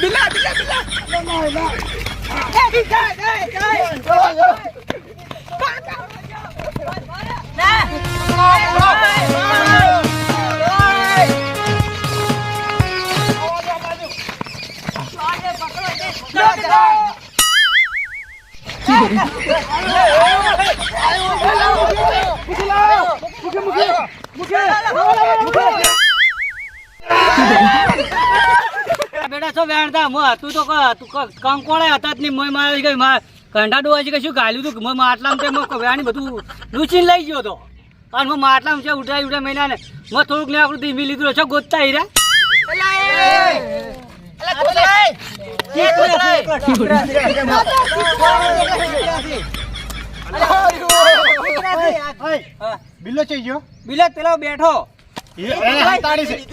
Bila, bila, bila. No, no, no. Hey, guys, hey, guys. Go, go. બેટા છો વેણતા મો તું તો કંકોળે હતા જ નહીં મોય મારી ગઈ માર કંઠા ડોવા છે કે શું ગાલ્યું તું મેં માટલામાં તે મો બધું લૂચીને લઈ ગયો હતો અને હું માટલામાં છે ઉઠાઈ ઉઠાઈ મહિના ને મેં થોડુંક ને આપણું ધીમી લીધું છો ગોતતા હીરા બિલો ચઈ ગયો બિલો પેલો બેઠો એ એને હંતાડી છે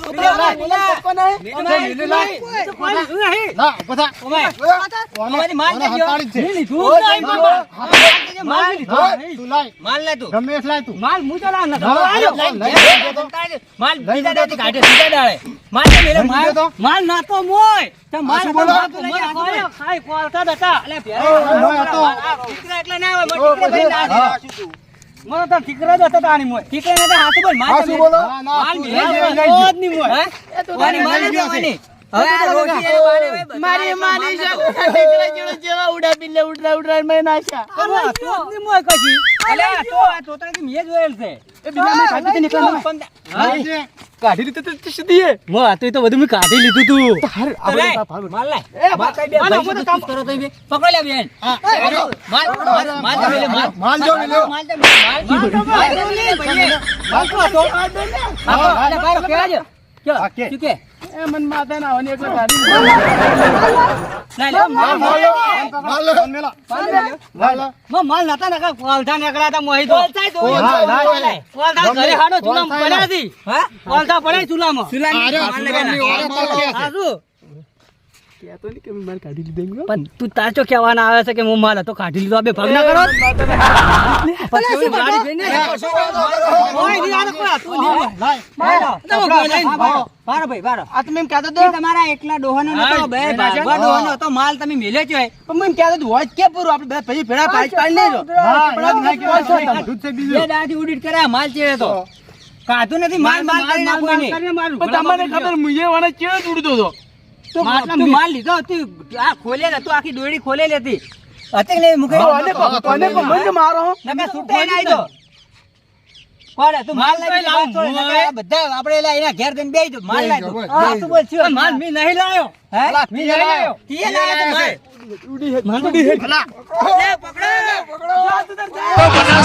ના બધા અમારી માલ નતો. મોય. માલ હતો, ખાયો, કોલતા એટલે ના તો ના હા. મને તો ઠીકરા જ હતા તાણી મોય. ઠીકરા ને તો હાથું બોલ, માર હા, તો મેલે. બોલો? ના, ના, માલ તું મેલે લઈ જ નહીં મોય. વાની માલ લઈ જ ગયો હવે આ રોટી એને બારે મારી માની માલ છે ઠીકરા જેવો જેવા ઉડા બિલ્લે ઉડા ઉડા મે નાશા તો જ મોય કશી. અલે, આ તો તને મે જોયેલ છે. એ બિલ્લા મેં ખાધી હતી નીકળવા હા? લઈ છે. કાઢી લીધું તો સીધી એ મો આ તો એ તો બધું મેં કાઢી લીધું તું હાર તો લે, માલ લે. માલ કઈ બે ભાઈ શું તું કરો તો એ બે? પકડો લે બેન. માલ, માલ, માલ તો મેલે, માલ. માલ જો મિલ્યો. માલ તો મેલે, માલ. માલ તો મેલે, ભાઈએ. માલ તો હતો. હા, હા, લે, બારો, કહેવા જો. કે. કે? એ મન માથે ના આવવાની એટલે કાઢી ના, લે, માલ, માલ. માલ. મેલા. માલ. માલ નતા નકા કોલથા નીકળ્યા તા મોહી તો. કોલથા, ઘરે હાડો ચૂલામાં. પડ્યા હતી. પડ્યા? કહેતો નહીં કે મેં માર કાઢી પણ તું તાર કહેવાના આવે છે કે હું માલ હતો કાઢી લીધો બે ભાગ ના કરો. તમે માલ છે માલ તો. કાઢું નથી, માલ માલ તમને ખબર મુજે વાળા ચેડો તૂટતો હતો તું માલ લીધો, તું આ આખી દોરડી ખોલેલી હતી. હતી મારો. તું માલ લઈ બધા આપણે એલા એના ઘેર જઈને બેસી જાઓ, માલ લાય તું. બોલ? માલ મેં નહીં લાયો. હે? મેં નહીં લાયો. તીએ લાયો તો માલ. માલ તો- લે, પકડો. બનાસકોઠો આ